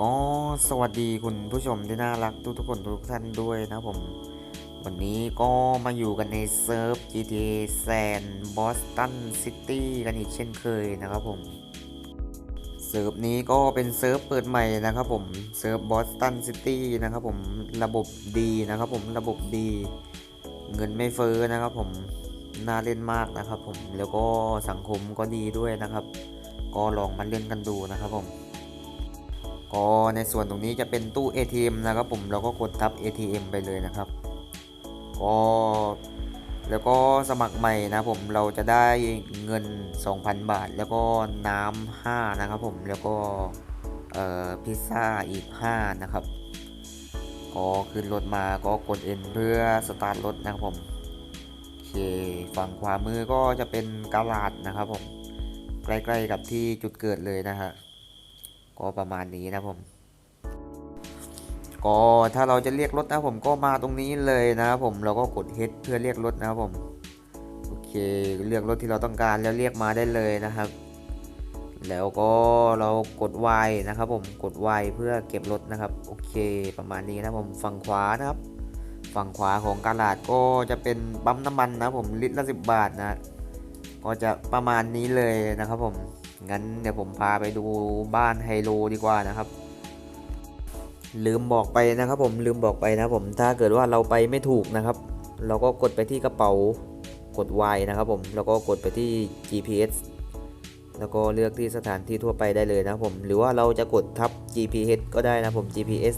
ก็สวัสดีคุณผู้ชมที่น่ารักทุกทุกๆคนทุกท่านด้วยนะผม วันนี้ก็มาอยู่กันในเซิร์ฟ GTA San Boston City กันอีกเช่นเคยนะครับผม เซิร์ฟนี้ก็เป็นเซิร์ฟเปิดใหม่นะครับผม เซิร์ฟ Boston City นะครับผม ระบบดีนะครับผมระบบดี เงินไม่เฟ้อนะครับผม น่าเล่นมากนะครับผม แล้วก็สังคมก็ดีด้วยนะครับ ก็ลองมาเล่นกันดูนะครับผม ก็ในส่วนตรงนี้จะเป็นตู้ ATM นะครับผมเราก็กดทับ ATM ไปเลยนะครับก็แล้วก็สมัครใหม่นะผมเราจะได้เงิน 2,000 บาท แล้วก็น้ำ5นะครับผมแล้วก็พิซซ่าอีก 5 นะครับก็ขึ้นรถมาก็กด N เพื่อสตาร์ทรถนะครับผมโอเคฝั่งขวามือก็จะเป็นกาลาดนะครับผมใกล้ๆกับที่จุดเกิดเลยนะฮะ ก็ประมาณนี้นะผมก็ถ้าเราจะเรียกรถนะผมก็มาตรงนี้เลยนะผมเราก็กด H เพื่อเรียกรถนะผมโอเคเลือกรถที่เราต้องการแล้วเรียกมาได้เลยนะครับ แล้วก็เรากด Y นะครับผมกด Y เพื่อเก็บรถนะครับโอเคประมาณนี้นะผมฝั่งขวานะครับ ฝั่งขวาของกาลาดก็จะเป็นปั๊มน้ำมันนะผมลิตรละ10บาทนะก็จะประมาณนี้เลยนะครับผม งั้นเดี๋ยวผมพาไปดูบ้านไฮโลดีกว่านะครับ ลืมบอกไปนะครับผมลืมบอกไปนะผมถ้าเกิดว่าเราไปไม่ถูกนะครับ เราก็กดไปที่กระเป๋ากด Y นะครับผมแล้วก็กดไปที่ GPS แล้วก็เลือกที่สถานที่ทั่วไปได้เลยนะผมหรือว่าเราจะกดทับ GPS ก็ได้นะผม GPS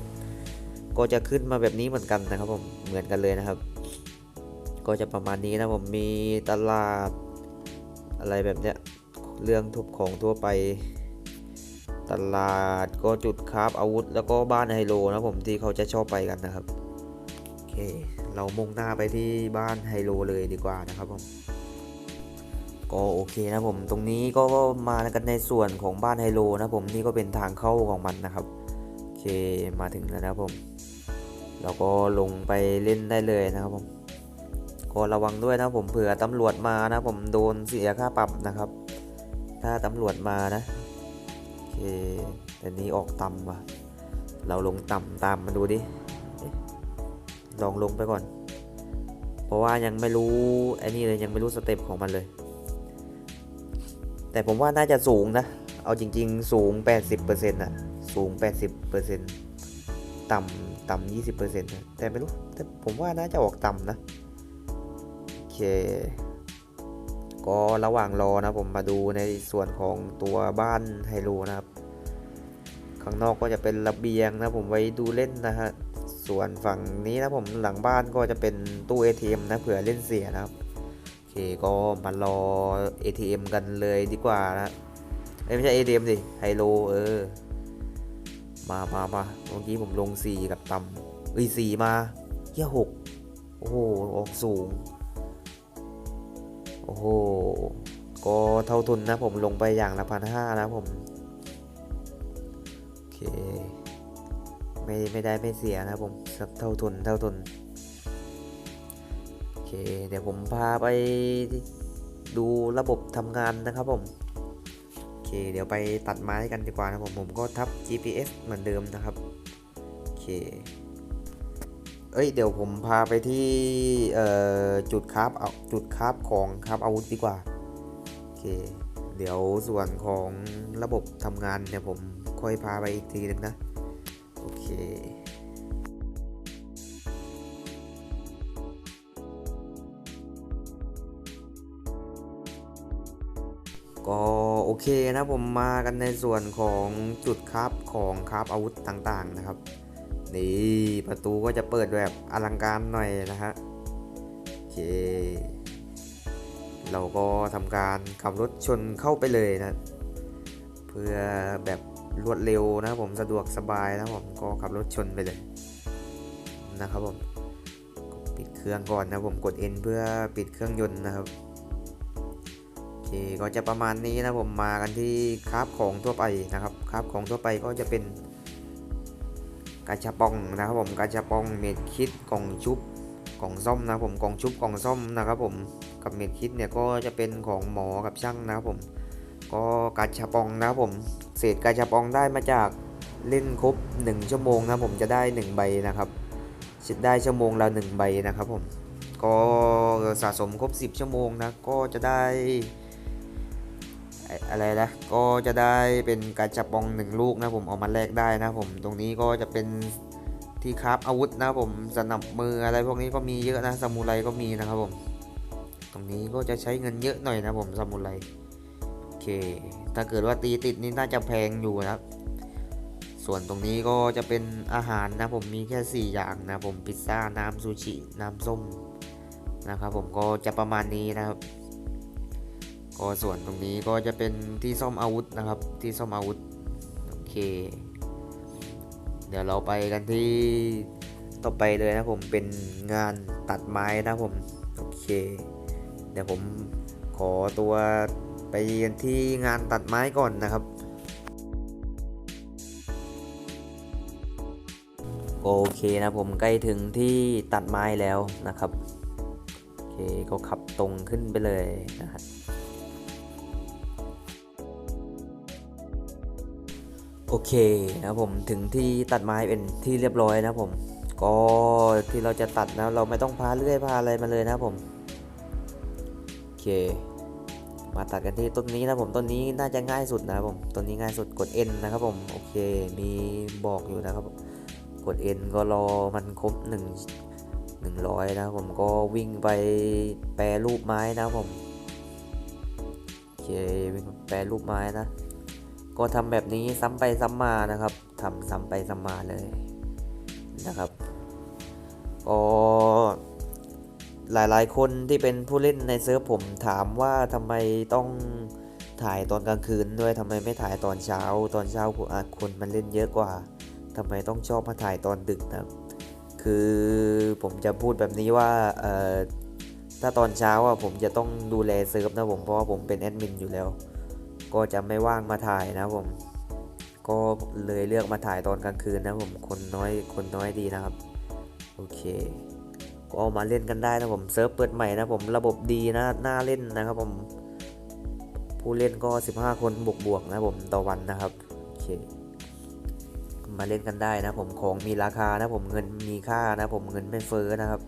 ก็จะขึ้นมาแบบนี้เหมือนกันนะครับผมเหมือนกันเลยนะครับ ก็จะประมาณนี้นะผมมีตลาดอะไรแบบเนี้ย เรื่องทุบของทั่วไป ตลาดก็จุดคราฟอาวุธ แล้วก็บ้านไฮโลนะผมที่เขาจะชอบไปกันนะครับ โอเค เรามุ่งหน้าไปที่บ้านไฮโลเลยดีกว่านะครับผมก็โอเคนะผมตรงนี้ก็มากันในส่วนของบ้านไฮโลนะผมนี่ก็เป็นทางเข้าของมันนะครับโอเคมาถึงแล้วนะผมเราก็ลงไปเล่นได้เลยนะครับผมก็ระวังด้วยนะผมเผื่อตำรวจมานะผมโดนเสียค่าปรับนะครับ ถ้าตำรวจมานะ โอเคแต่นี้ออกต่ำว่ะ เราลงต่ำตามมาดูดิ ลองลงไปก่อน เพราะว่ายังไม่รู้ไอ้นี่เลยยังไม่รู้สเต็ปของมันเลย แต่ผมว่าน่าจะสูงนะ เอาจริง ๆ สูง 80%อะสูง 80%ต่ำต่ำ20%นะแต่ไม่รู้ แต่ผมว่าน่าจะออกต่ำนะ โอเค ก็ระหว่างรอนะผมมาดูในส่วนของตัวบ้านไฮโลนะครับ ข้างนอกก็จะเป็นระเบียงนะผมไว้ดูเล่นนะฮะ ส่วนฝั่งนี้นะผมหลังบ้านก็จะเป็นตู้ ATM นะเผื่อเล่นเสียนะครับ โอเคก็มารอ ATM กันเลยดีกว่านะไม่ใช่ ATM สิไฮโลเออ มามามาเมื่อกี้ผมลง 4 กับต่ำเอ้ย4มาเฮียหกโอ้โห ออกสูง อ้โห ก็เท่าทุนนะผมลงไปอย่างละพันห้านะผม โอเค ไม่ไม่ได้ไม่เสียนะผมสักเท่าทุนเท่าทุน โอเค เดี๋ยวผมพาไปดูระบบทำงานนะครับผม โอเค เดี๋ยวไปตัดไม้กันดีกว่านะผม ผมก็ทับ GPS เหมือนเดิมนะครับ โอเค เอ้ยเดี๋ยวผมพาไปที่เอ่อจุดคราฟเอาจุดคราฟของคราฟอาวุธดีกว่าโอเคเดี๋ยวส่วนของระบบทำงานเนี่ยผมค่อยพาไปอีกทีหนึงนะโอเคก็โอเคนะผมมากันในส่วนของจุดคราฟของคราฟอาวุธต่างๆนะครับ นี่ประตูก็จะเปิดแบบอลังการหน่อยนะฮะโอเค เราก็ทำการขับรถชนเข้าไปเลยนะ เพื่อแบบรวดเร็วนะผมสะดวกสบายนะผมก็ขับรถชนไปเลยนะครับผมปิดเครื่องก่อนนะผมกด N เพื่อปิดเครื่องยนต์นะครับโอเคก็จะประมาณนี้นะผมมากันที่คราฟของทั่วไปนะครับคราฟของทั่วไปก็จะเป็น กาชาปองนะครับผมกาชาปองเม็ดคิดกล่องชุบกล่องซ่อมนะครับผมกล่องชุบกล่องซ่อมนะครับผมกับเม็ดคิดเนี่ยก็จะเป็นของหมอกับช่างนะครับผมก็กาชาปองนะครับผมเศษกาชาปองได้มาจากเล่นครบ 1 ชั่วโมงนะผมจะได้ 1 ใบนะครับได้ชั่วโมงละ1ใบนะครับผมก็สะสมครบ 10 ชั่วโมงนะก็จะได้ อะไรนะก็จะได้เป็นการจับปองหนึ่งลูกนะผมเอามาแลกได้นะผมตรงนี้ก็จะเป็นที่คราฟอาวุธนะผมสนับมืออะไรพวกนี้ก็มีเยอะนะซามูไรก็มีนะครับผม ตรงนี้ก็จะใช้เงินเยอะหน่อยนะผมซามูไรโอเค ถ้าเกิดว่าตีติดนี่น่าจะแพงอยู่นะครับส่วนตรงนี้ก็จะเป็นอาหารนะผมมีแค่ 4 อย่างนะผมพิซซ่าน้ำซูชิน้ำส้มนะครับผมก็จะประมาณนี้นะครับ ก็ส่วนตรงนี้ก็จะเป็นที่ซ่อมอาวุธนะครับ ที่ซ่อมอาวุธ โอเค เดี๋ยวเราไปกันที่ต่อไปเลยนะผมเป็นงานตัดไม้นะผม โอเค เดี๋ยวผมขอตัวไปกันที่งานตัดไม้ก่อนนะครับโอเคนะผมใกล้ถึงที่ตัดไม้แล้วนะครับ โอเคก็ขับตรงขึ้นไปเลยนะครั โอเคนะผมถึงที่ตัดไม้เป็นที่เรียบร้อยนะผม ก็ที่เราจะตัดนะเราไม่ต้องพาเลื่อยพาอะไรมาเลยนะผมโอเค มาตัดกันที่ต้นนี้นะผมต้นนี้น่าจะง่ายสุดนะครับผมต้นนี้ง่ายสุดกด N นะครับผมโอเคมีบอกอยู่นะครับผมกด N ก็รอมันครบ1 100นะครับผมก็วิ่งไปแปรรูปไม้นะครับผมโอเควิ่งแปรรูปไม้นะ ก็ทำแบบนี้ซ้ำไปซ้ำมานะครับทำซ้ำไปซ้ำมาเลยนะครับก็หลายๆ คนที่เป็นผู้เล่นในเซิร์ฟผมถามว่าทำไมต้องถ่ายตอนกลางคืนด้วยทำไมไม่ถ่ายตอนเช้า ตอนเช้าอะคนมันเล่นเยอะกว่าทำไมต้องชอบมาถ่ายตอนดึกนะคือผมจะพูดแบบนี้ว่าถ้าตอนเช้าอะผมจะต้องดูแลเซิร์ฟนะผมเพราะว่าผมเป็นแอดมินอยู่แล้ว ก็จะไม่ว่างมาถ่ายนะผม ก็เลยเลือกมาถ่ายตอนกลางคืนนะผมคนน้อยคนน้อยดีนะครับ โอเค ก็เอามาเล่นกันได้นะผมเซิร์ฟเปิดใหม่นะผมระบบดีนะน่าเล่นนะครับผม ผู้เล่นก็ 15 คนบวกบวกนะผมต่อวันนะครับโอเคมาเล่นกันได้นะผมของมีราคานะผมเงินมีค่านะผมเงินไม่เฟ้อนะครับ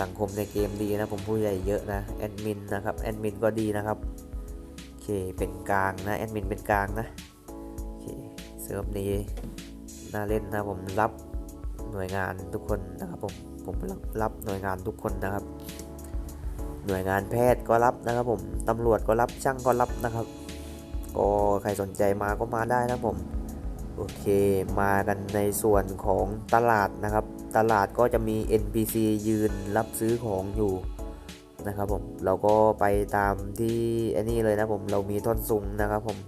สังคมในเกมดีนะผมผู้ใหญ่เยอะนะแอดมินนะครับแอดมินก็ดีนะครับ ค เป็นกลางนะ แอดมินเป็นกลางนะ โอเค เซิร์ฟนี้น่าเล่นนะผมรับหน่วยงานทุกคนนะครับผมผมรับรับหน่วยงานทุกคนนะครับ หน่วยงานแพทย์ก็รับนะครับผมตำรวจก็รับช่างก็รับนะครับก็ใครสนใจมาก็มาได้นะผมโอเคมากันในส่วนของตลาดนะครับ ตลาดก็จะมี NPC ยืนรับซื้อของอยู่ นะครับผมเราก็ไปตามที่อันนี้เลยนะผมเรามีท่อนซุงนะครับผม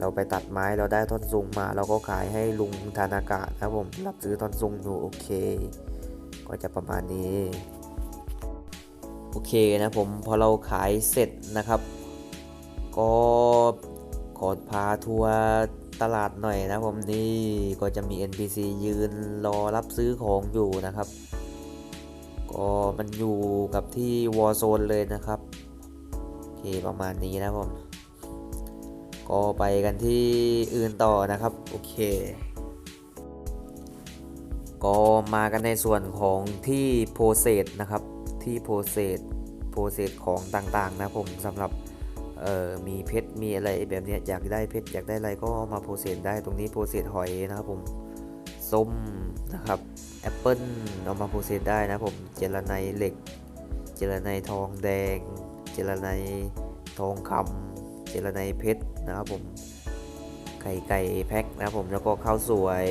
เราไปตัดไม้เราได้ท่อนซุงมา เราก็ขายให้ลุงธนากะนะครับผมรับซื้อท่อนซุงอยู่โอเค ก็จะประมาณนี้โอเคนะผมพอเราขายเสร็จนะครับ ก็ขอพาทัวร์ตลาดหน่อยนะผมนี่ก็จะมี NPC ยืนรอรับซื้อของอยู่นะครับ ก็มันอยู่กับที่วอ r z โซนเลยนะครับ โอเคประมาณนี้นะผม ก็ไปกันที่อื่นต่อนะครับ โอเค ก็มากันในส่วนของที่โปรเซสนะครับ ที่โปรเซสโปรเซสของต่างๆนะผมสำหรับเอ่อมีเพชรมีอะไรแบบนี้อยากได้เพชรอยากได้อะไรก็มาโปรเซสได้ตรงนี้โปรเซสหอยนะครับผม ส้มนะครับแอปเปิลเอามาโปรเซสได้นะผมเจลไนเหล็ก เจลไนทองแดง เจลไนทองคำเจลไนเพชรนะครับผมไข่ไก่แพ็คนะครับผมแล้วก็ข้าวสวย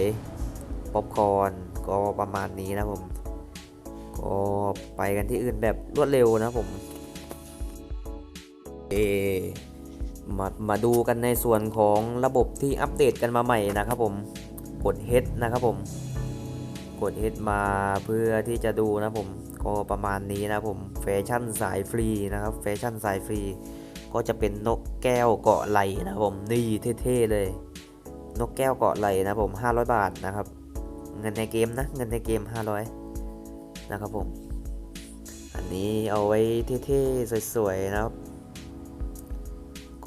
ป๊อปคอร์นก็ประมาณนี้นะผมก็ไปกันที่อื่นแบบรวดเร็วนะผมเอมามาดูกันในส่วนของระบบที่อัปเดตกันมาใหม่นะครับผม กด H นะครับผมกด H มาเพื่อที่จะดูนะผมก็ประมาณนี้นะผมแฟชั่นสายฟรีนะครับแฟชั่นสายฟรี ก็จะเป็นนกแก้วเกาะไหลนะผมนี่เท่ๆเลย นกแก้วเกาะไหลนะผม 500 บาทนะครับ เงินในเกมนะเงินในเกม 500 นะครับผมอันนี้เอาไว้เท่ๆสวยๆนะครับ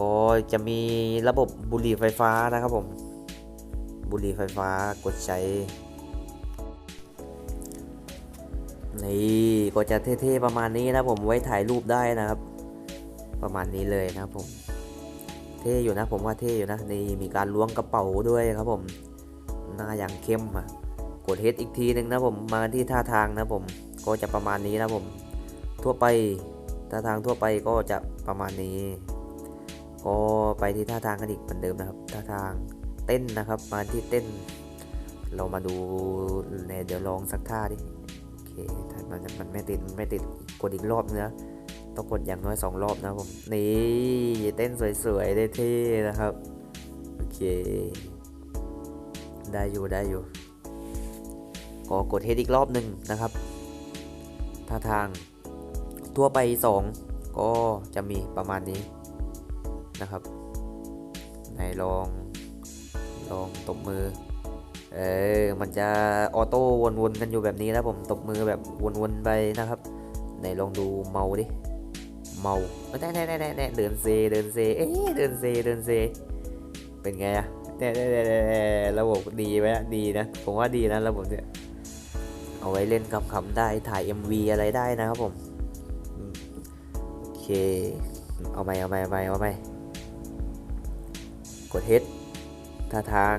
ก็จะมีระบบบุหรี่ไฟฟ้านะครับผม บุบุหรี่ไฟฟ้ากดใช้ นี่ก็จะเท่ๆประมาณนี้นะผมไว้ถ่ายรูปได้นะครับ ประมาณนี้เลยนะครับผม เท่อยู่นะผมว่าเท่อยู่นะนี่มีการล้วงกระเป๋าด้วยครับผมหน้าอย่างเข้มอะกดเฮดอีกทีหนึ่งนะผมมาที่ท่าทางนะผมก็จะประมาณนี้นะผม ทั่วไปท่าทางทั่วไปก็จะประมาณนี้ ก็ไปที่ท่าทางกันอีกเหมือนเดิมนะครับ ท่าทาง เต้นนะครับ มาที่เต้น เรามาดูเนี่ยเดี๋ยวลองสักท่าดิโอเคถ้ามันมันไม่ติดมันไม่ติดกดอีกรอบนะต้องกดอย่างน้อยสองรอบนะผมนี่เต้นสวยๆได้เท่นะครับโอเค ได้อยู่ได้อยู่ก็กดเฮดอีกรอบหนึ่งนะครับท่าทางทั่วไป 2 ก็จะมีประมาณนี้นะครับไหนลอง องตบมือ เออ มันจะออโต้วนๆกันอยู่แบบนี้นะผมตบมือแบบวนๆไปนะครับไหนลองดูเมาดิ เมาแน่แน่แน่แน่เดินเซ เดินเซ เอ๊ะเดินเซ เดินเซ เป็นไงอะแน่แน่แน่แน่ระบบดีไหมดีนะ ผมว่าดีนะระบบเนี่ย เอาไว้เล่นคำๆได้ ถ่าย MV อะไรได้นะครับผมอืมโอเค เอาไหมเอาไหมเอาไหมเอาไหมกดเฮด ท่าทาง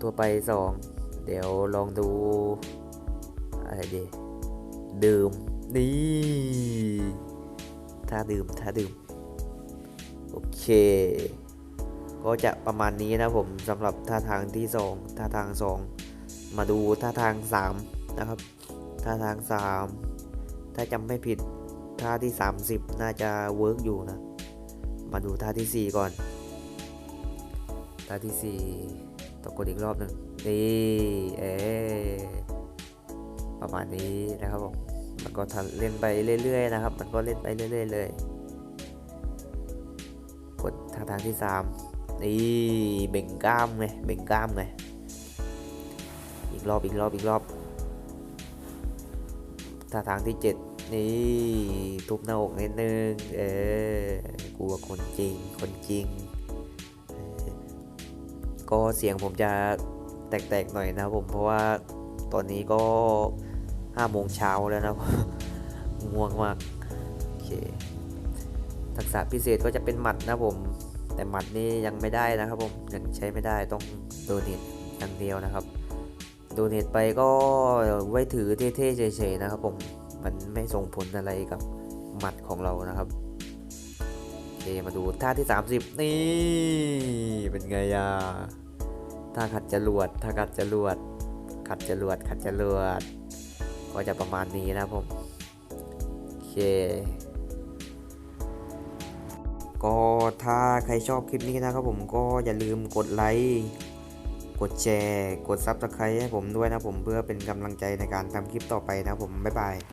ทั่วไป 2 เดี๋ยวลองดูอะไรดีดื่ม นี่ถ้าดื่มถ้าดื่ม โอเค ก็จะประมาณนี้นะผมสำหรับท่าทางที่ 2 ท่าทาง 2 มาดูท่าทาง 3 นะครับ ท่าทาง 3 ถ้าจำไม่ผิดท่าที่ 30 น่าจะเวิร์กอยู่นะ มาดูท่าทีสี่4 ก่อน ท่าที่4ต้องกดอีกรอบหนึ่งนี่เออประมาณนี้นะครับผมมันก็ทำเล่นไปเรื่อยๆนะครับ มันก็เล่นไปเรื่อยๆเลย กดท่าทางที่3นี่เบ่งกล้ามไงเบ่งกล้ามไงอีกรอบอีกรอบอีกรอบท่าทางที่7นี่ทุบหน้าอกนิดนึงเออกลัวคนจริงคนจริง ก็เสียงผมจะแตกๆหน่อยนะผมเพราะว่าตอนนี้ก็5โมงเช้าแล้วนะง่วงมากโอเคทักษะพิเศษก็จะเป็นหมัดนะผม แต่หมัดนี่ยังไม่ได้นะครับผมยังใช้ไม่ได้ต้องโดเนทอย่างเดียวนะครับโดเนทไปก็ไว้ถือเท่ๆเฉยๆนะครับผมมันไม่ส่งผลอะไรกับหมัดของเรานะครับโอเคมาดูท่าที่ 30 นี่ เป็นไงอะ ท่าขัดจรวดท่าขัดจรวด ขัดจรวด ขัดจรวด ก็จะประมาณนี้นะผม โอเค ก็ถ้าใครชอบคลิปนี้นะครับผมก็อย่าลืมกดไลค์ กดแชร์ กด Subscribe ให้ผมด้วยนะผมเพื่อเป็นกำลังใจในการทำคลิปต่อไปนะผม บ๊ายบาย